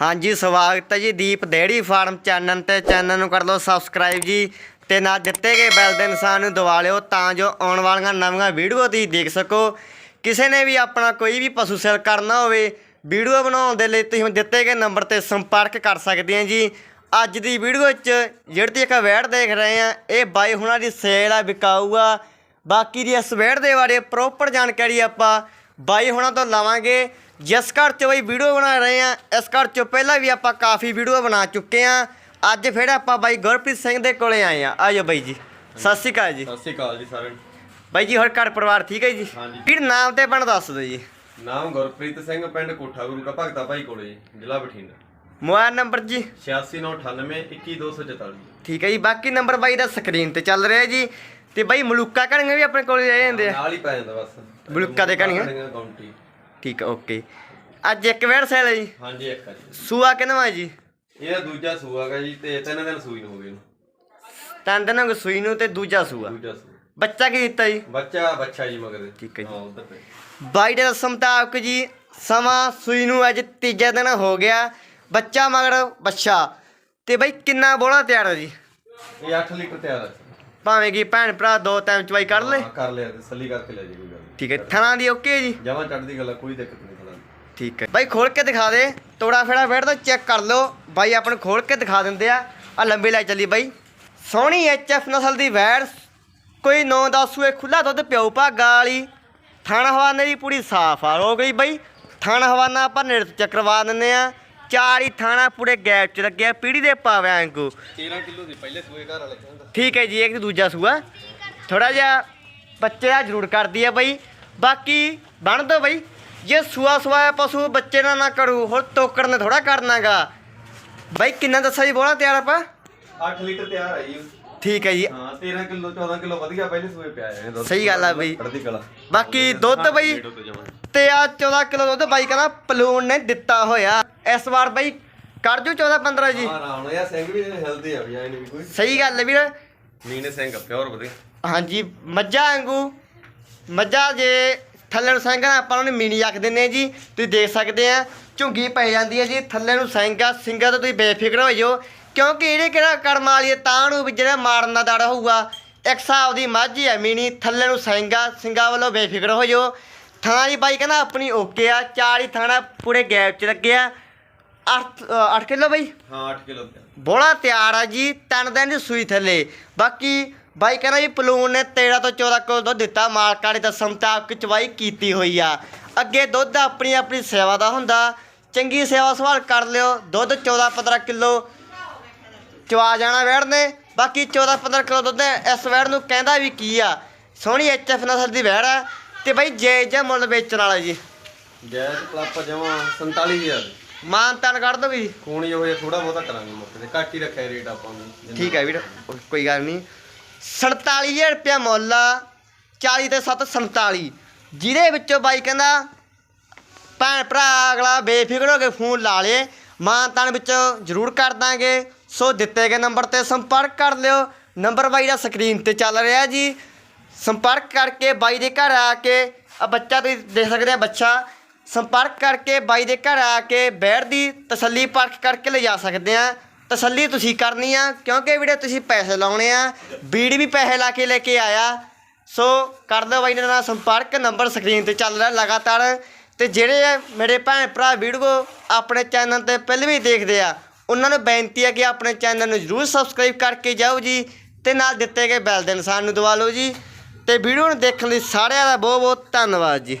ਹਾਂਜੀ, ਸਵਾਗਤ ਹੈ ਜੀ ਦੀਪ ਡੇੜੀ ਫਾਰਮ ਚੈਨਲ ਤੇ। ਚੈਨਲ ਨੂੰ ਕਰ ਲਓ ਸਬਸਕ੍ਰਾਈਬ ਜੀ ਤੇ ਨਾਲ ਦਿੱਤੇ ਗਏ ਬੈਲ ਦੇ ਨਿਸ਼ਾਨ ਨੂੰ ਦਬਾ ਲਿਓ ਤਾਂ ਜੋ ਆਉਣ ਵਾਲੀਆਂ ਨਵੀਆਂ ਵੀਡੀਓ ਤੁਸੀਂ ਦੇਖ ਸਕੋ। ਕਿਸੇ ਨੇ ਵੀ ਆਪਣਾ ਕੋਈ ਵੀ ਪਸ਼ੂ ਸੇਲ ਕਰਨਾ ਹੋਵੇ, ਵੀਡੀਓ ਬਣਾਉਣ ਦੇ ਲਈ ਤੁਸੀਂ ਦਿੱਤੇ ਗਏ ਨੰਬਰ ਤੇ ਸੰਪਰਕ ਕਰ ਸਕਦੇ ਆ ਜੀ। ਅੱਜ ਦੀ ਵੀਡੀਓ ਵਿੱਚ ਜਿਹੜੀ ਤੁਸੀਂ ਇੱਕ ਵੈੜ ਦੇਖ ਰਹੇ ਆ, ਇਹ ਬਾਈ ਹੁਣਾਂ ਦੀ ਸੇਲ ਆ ਵਿਕਾਊ ਆ ਬਾਕੀ ਦੀ ਇਸ ਵੈੜ ਦੇ ਬਾਰੇ ਪ੍ਰੋਪਰ ਜਾਣਕਾਰੀ ਆਪਾਂ ਬਾਈ ਹੁਣਾਂ ਤੋਂ ਲਵਾਂਗੇ। ਜਿਸ ਘਰ 'ਚ ਬਈ ਵੀਡੀਓ ਬਣਾ ਰਹੇ ਆ ਇਸ ਘਰ 'ਚ ਪਹਿਲਾਂ ਵੀ ਆਪਾਂ ਕਾਫੀ ਵੀਡੀਓ ਬਣਾ ਚੁੱਕੇ ਆ। ਅੱਜ ਫਿਰ ਆਪਾਂ ਬਾਈ ਗੁਰਪ੍ਰੀਤ ਸਿੰਘ ਦੇ ਕੋਲੇ ਆਏ ਆ। ਆਜੋ ਬਾਈ ਜੀ। ਸਤਿ ਸ਼੍ਰੀ ਅਕਾਲ ਜੀ। ਸਤਿ ਸ਼੍ਰੀ ਅਕਾਲ ਜੀ ਸਾਰਿਆਂ ਨੂੰ। ਬਾਈ ਜੀ ਹੋਰ ਘਰ ਪਰਿਵਾਰ ਠੀਕ ਹੈ ਜੀ? ਹਾਂਜੀ। ਵੀਰ ਨਾਮ ਤੇ ਬਣ ਦੱਸ ਦਿਓ ਜੀ। ਨਾਮ ਗੁਰਪ੍ਰੀਤ ਸਿੰਘ ਪਿੰਡ ਕੋਠਾ ਗੁਰੂ ਕਾ ਭਗਤਾ ਭਾਈ ਕੋਲੇ ਜੀ ਜ਼ਿਲ੍ਹਾ ਬਠਿੰਡਾ। ਮੋਬਾਈਲ ਨੰਬਰ ਜੀ? 8698 21244 ਠੀਕ ਹੈ ਜੀ ਬਾਕੀ ਨੰਬਰ ਬਾਈ ਦਾ ਸਕਰੀਨ ਤੇ ਚੱਲ ਰਿਹਾ ਜੀ। ਤੇ ਬਾਈ ਮਲੂਕਾ ਕਣੀਆਂ ਵੀ ਆਪਣੇ ਕੋਲੇ ਰਹਿ ਜਾਂਦੇ ਆ। ਨਾਲ ਹੀ ਪੈ ਜਾਂਦਾ ਬਸ। ਬਲੁੱਕਾ ਦੇ ਕਣੀਆਂ? ਠੀਕ ਹੈ ਓਕੇ। ਅੱਜ ਇੱਕ ਵੇੜ ਸੇਲ ਹੈ ਜੀ। ਹਾਂਜੀ ਇੱਕ ਆ ਜੀ। ਸੂਆ ਕਿਨਵਾ ਜੀ? ਇਹ ਦੂਜਾ ਸੂਆ ਹੈਗਾ ਜੀ ਤੇ ਤਿੰਨ ਦਿਨ ਸੂਈ ਨੂੰ ਹੋ ਗਏ ਨੂੰ ਤਿੰਨ ਦਿਨਾਂ ਨੂੰ ਸੂਈ ਨੂੰ ਤੇ ਦੂਜਾ ਸੂਆ। ਦੂਜਾ ਸੂਆ। ਬੱਚਾ ਕੀ ਦਿੱਤਾ ਜੀ? ਬੱਚਾ ਬੱਚਾ ਜੀ ਮਗਰ। ਠੀਕ ਹੈ ਜੀ। ਹਾਂ ਉਧਰ ਬਾਈ ਦੇ ਰਸਮ ਮੁਤਾਬਕ ਜੀ ਸਮਾਂ ਸੂਈ ਨੂੰ ਅੱਜ ਤੀਜਾ ਦਿਨ ਹੋ ਗਿਆ। ਬੱਚਾ ਮਗਰ ਬੱਚਾ ਤੇ ਬਾਈ ਕਿੰਨਾ ਬੋਲਾ ਤਿਆਰ ਹੈ ਜੀ? ਇਹ 8 ਲੀਟਰ ਤਿਆਰ ਹੈ ਭਾਵੇਂ ਕਿ ਭੈਣ ਭਰਾ ਦੋ ਟਾਈਮ ਚਵਾਈ ਕਰ ਲੈ। ਹਾਂ, ਕਰ ਲਿਆ ਤੇ ਸੱਲੀ ਕਰਕੇ ਲੈ ਜੀ ਕੋਈ ਠੀਕ ਹੈ ਥਣਾ ਦੀ ਓਕੇ ਜੀ? ਜਮਾਂ ਚੜਦੀ ਗੱਲ ਆ, ਕੋਈ ਦਿੱਕਤ ਨਹੀਂ ਖੜਾ ਠੀਕ ਹੈ। ਬਾਈ ਖੋਲ ਕੇ ਦਿਖਾ ਦੇ ਤੋੜਾ ਫੇੜਾ ਫੇੜ ਤਾਂ ਚੈੱਕ ਕਰ ਲਓ। ਬਾਈ ਆਪਾਂ ਨੂੰ ਖੋਲ ਕੇ ਦਿਖਾ ਦਿੰਦੇ ਆ। ਆ ਲੰਬੀ ਲੈ ਚੱਲੀ ਬਾਈ। ਸੋਹਣੀ ਐਚਐਫ ਨਸਲ ਦੀ ਵੈੜ ਕੋਈ 9-10 ਸੂਏ ਖੁੱਲਾ ਦੁੱਧ ਪਿਓ ਭਾਗਾ ਵਾਲੀ। ਥਣ ਹਵਾਨੇ ਦੀ ਪੂਰੀ ਸਾਫ਼ ਆ ਹੋ ਗਈ ਬਾਈ। ਥਣ ਹਵਾਨਾ ਆਪਾਂ ਨੇੜੇ ਤੋਂ ਚੈੱਕ ਕਰਵਾ ਦਿੰਦੇ ਆ। ਚਾਰ ਹੀ ਥਾਣਾ ਪੂਰੇ ਗੈਪ ਚ ਲੱਗਿਆ ਪੀੜੀ ਦੇ ਪਾਵਿਆਂ ਵਾਂਗੂ। 13 ਕਿਲੋ ਦੀ ਪਹਿਲੇ ਸੂਏ ਘਰ ਵਾਲੇ। ਕਹਿੰਦਾ ਠੀਕ ਹੈ ਜੀ ਇੱਕ ਦੂਜਾ ਸੂਆ। ਥੋੜਾ ਜਿਹਾ ਬੱਚੇ ਦਾ ਜ਼ਰੂਰ ਕਰਦੀ ਹੈ ਬਈ। ਬਾਕੀ ਬਣ ਦੋ ਬਈ। ਜੇ ਸੂਆ ਸਵਾਇਆ ਪਸ਼ੂ ਬੱਚੇ ਨਾਲ ਨਾ ਕਰੂ ਹੋਰ ਤੋਕੜ ਨੇ ਥੋੜਾ ਕਰਨਾਗਾ। ਬਈ ਕਿੰਨਾ ਦੱਸਿਆ ਜੀ ਬੋਲਾ ਤਿਆਰ ਆਪਾਂ? 8 ਲੀਟਰ ਤਿਆਰ ਹੈ ਜੀ। ਠੀਕ ਹੈ ਜੀ। ਹਾਂ 13 ਕਿਲੋ 14 ਕਿਲੋ ਵਧੀਆ ਪਹਿਲੇ ਸੂਏ ਪਿਆ ਹੈ ਦੁੱਧ। ਸਹੀ ਗੱਲ ਆ ਬਈ। ਕਲਾ। ਬਾਕੀ ਦੁੱਧ ਬਈ ਤੋਂ ਆ 14 ਕਿਲੋ ਦੁੱਧ ਬਾਈ ਕਹਿੰਦਾ ਪਲੂਨ ਨੇ ਦਿੱਤਾ ਹੋਇਆ। ਇਸ ਵਾਰ ਬਈ ਕਰ ਜੂ 14 15 ਜੀ। ਹਾਂ ਯਾਰ ਸਿੰਘ ਵੀ ਹੈਲਦੀ ਆ ਵੀ ਐ ਨਹੀਂ ਵੀ ਕੋਈ। ਸਹੀ ਗੱਲ ਹੈ ਵੀਰ। ਨੀਨੇ ਸਿੰਘ, ਪਿਓਰ ਵਧੀਆ। ਹਾਂਜੀ, ਮੱਝਾਂ ਵਾਂਗੂ। ਮੱਝਾਂ ਜੇ ਥੱਲੇ ਨੂੰ ਸੈਂਗਾ ਨਾ ਆਪਾਂ ਉਹਨੂੰ ਮੀਣੀ ਆਖ ਦਿੰਦੇ ਆ ਜੀ। ਤੁਸੀਂ ਦੇਖ ਸਕਦੇ ਆ ਝੁੰਗੀ ਪੈ ਜਾਂਦੀ ਹੈ ਜੀ। ਥੱਲੇ ਨੂੰ ਸੈਂਗਾ ਆ ਤੋਂ ਤੁਸੀਂ ਬੇਫਿਕਰ ਹੋ ਜਾਓ ਕਿਉਂਕਿ ਇਹਦੇ ਕਿਹੜਾ ਕਰਮ ਵਾਲੀ ਹੈ? ਤਾਂ ਨੂੰ ਵੀ ਜਿਹੜਾ ਮਾਰਨ ਦਾ ਦਰ ਹੋਊਗਾ। ਇੱਕ ਹਿਸਾਬ ਦੀ ਮਾਝੀ ਹੈ ਮੀਣੀ ਥੱਲੇ ਨੂੰ ਸੈਂਗਾ ਆ ਵੱਲੋਂ ਬੇਫਿਕਰ ਹੋ ਜਾਓ ਥਾਂ ਦੀ ਬਾਈ ਕਹਿੰਦਾ ਆਪਣੀ ਓਕੇ ਆ। ਚਾਰ ਹੀ ਥਾਣਾ ਪੂਰੇ ਗੈਪ 'ਚ ਲੱਗਿਆ 8 8 ਕਿਲੋ ਬਾਈ? ਹਾਂ 8 ਕਿਲੋ ਬੋਲਾ ਤਿਆਰ ਆ ਜੀ ਤਿੰਨ ਦਿਨ ਦੀ ਸੂਈ ਥੱਲੇ। ਬਾਕੀ ਬਾਈ ਕਹਿੰਦਾ ਜੀ ਪਲੂਨ ਨੇ 13 ਤੋਂ 14 ਕਿਲੋ ਦੁੱਧ ਦਿੱਤਾ। ਮਾਲਕਾਂ ਨੇ ਤਾਂ ਸਮਤਾਪ ਚਵਾਈ ਕੀਤੀ ਹੋਈ ਆ। ਅੱਗੇ ਦੁੱਧ ਆਪਣੀ ਆਪਣੀ ਸੇਵਾ ਦਾ ਹੁੰਦਾ। ਚੰਗੀ ਸੇਵਾ ਸੰਭਾਲ ਕਰ ਲਿਓ। ਦੁੱਧ 14 15 ਕਿਲੋ ਚਵਾ ਜਾਣਾ ਵੈੜ ਨੇ। ਬਾਕੀ 14 15 ਕਿਲੋ ਦੁੱਧ ਇਸ ਵੈੜ ਨੂੰ ਕਹਿੰਦਾ ਵੀ ਕੀ ਆ? ਸੋਹਣੀ ਐਚਐਫ ਨਸਲ ਦੀ ਵੈੜ ਆ। ਤੇ ਬਾਈ ਜੇ ਜੇ ਮੁੱਲ ਵੇਚਣ ਵਾਲਾ ਜੀ। ਗੈਸ ਕਲੱਪ ਜਮਾ 47000 ਮਾਨ ਤਾਨ ਕੱਢ ਦੋ ਵੀ। ਕੋਣੀ ਉਹ ਥੋੜਾ ਬਹੁਤਾ ਕਰਾਂਗੇ ਮੁੱਕ ਤੇ ਘੱਟ ਹੀ ਰੱਖਿਆ ਰੇਟ ਆਪਾਂ ਨੂੰ ਠੀਕ ਹੈ ਵੀਰ ਕੋਈ ਗੱਲ ਨਹੀਂ। 47000 ਰੁਪਇਆ ਮੁੱਲ ਆ 40 ਤੇ 7 47 ਜਿਹਦੇ ਵਿੱਚੋਂ ਬਾਈ ਕਹਿੰਦਾ ਭੈਣ ਭਰਾ ਅਗਲਾ ਬੇਫਿਕਰ ਹੋ ਕੇ ਫੋਨ ਲਾ ਲੇ ਮਾਂ ਤਾਨ ਵਿੱਚ ਜ਼ਰੂਰ ਕਰ ਦਾਂਗੇ। ਸੋ ਦਿੱਤੇ ਗਏ ਨੰਬਰ ਤੇ ਸੰਪਰਕ ਕਰ ਲਿਓ। ਨੰਬਰ ਬਾਈ ਦਾ ਸਕਰੀਨ ਤੇ ਚੱਲ ਰਿਹਾ ਜੀ। ਸੰਪਰਕ ਕਰਕੇ ਬਾਈ ਦੇ ਘਰ ਆ ਕੇ ਆ ਬੱਚਾ ਤੁਸੀਂ ਦੇਖ ਸਕਦੇ ਆ ਬੱਚਾ। ਸੰਪਰਕ ਕਰਕੇ ਬਾਈ ਦੇ ਘਰ ਆ ਕੇ ਬੈਠ ਦੀ ਤਸੱਲੀ ਪਰਖ ਕਰਕੇ ਲਿਜਾ ਸਕਦੇ ਆ। ਤਸੱਲੀ ਤੁਸੀਂ ਕਰਨੀ ਆ, ਕਿਉਂਕਿ ਵੀਰੇ ਤੁਸੀਂ ਪੈਸੇ ਲਾਉਣੇ ਆ। ਬੀੜ ਵੀ ਪੈਸੇ ਲਾ ਕੇ ਲੈ ਕੇ ਆਇਆ। ਸੋ ਕਰ ਦਿਓ ਬਾਈ ਦੇ ਨਾਲ ਸੰਪਰਕ, ਨੰਬਰ ਸਕਰੀਨ ਤੇ ਚੱਲ ਰਿਹਾ ਲਗਾਤਾਰ। ਤੇ ਜਿਹੜੇ ਮੇਰੇ ਭੈਣ ਭਰਾ ਵੀਡੀਓ ਆਪਣੇ ਚੈਨਲ ਤੇ ਪਹਿਲਾਂ ਵੀ ਦੇਖਦੇ ਆ, ਉਹਨਾਂ ਨੂੰ ਬੇਨਤੀ ਹੈ ਕਿ ਆਪਣੇ ਚੈਨਲ ਨੂੰ ਜਰੂਰ ਸਬਸਕ੍ਰਾਈਬ ਕਰਕੇ ਜਾਓ ਜੀ ਤੇ ਨਾਲ ਦਿੱਤੇ ਗਏ ਬੈਲ ਦੇ ਨਿਸ਼ਾਨ ਨੂੰ ਦਬਾ ਲਓ ਜੀ। ਤੇ ਵੀਡੀਓ ਨੂੰ ਦੇਖਣ ਲਈ ਸਾਰਿਆਂ ਦਾ ਬਹੁਤ ਬਹੁਤ ਧੰਨਵਾਦ ਜੀ।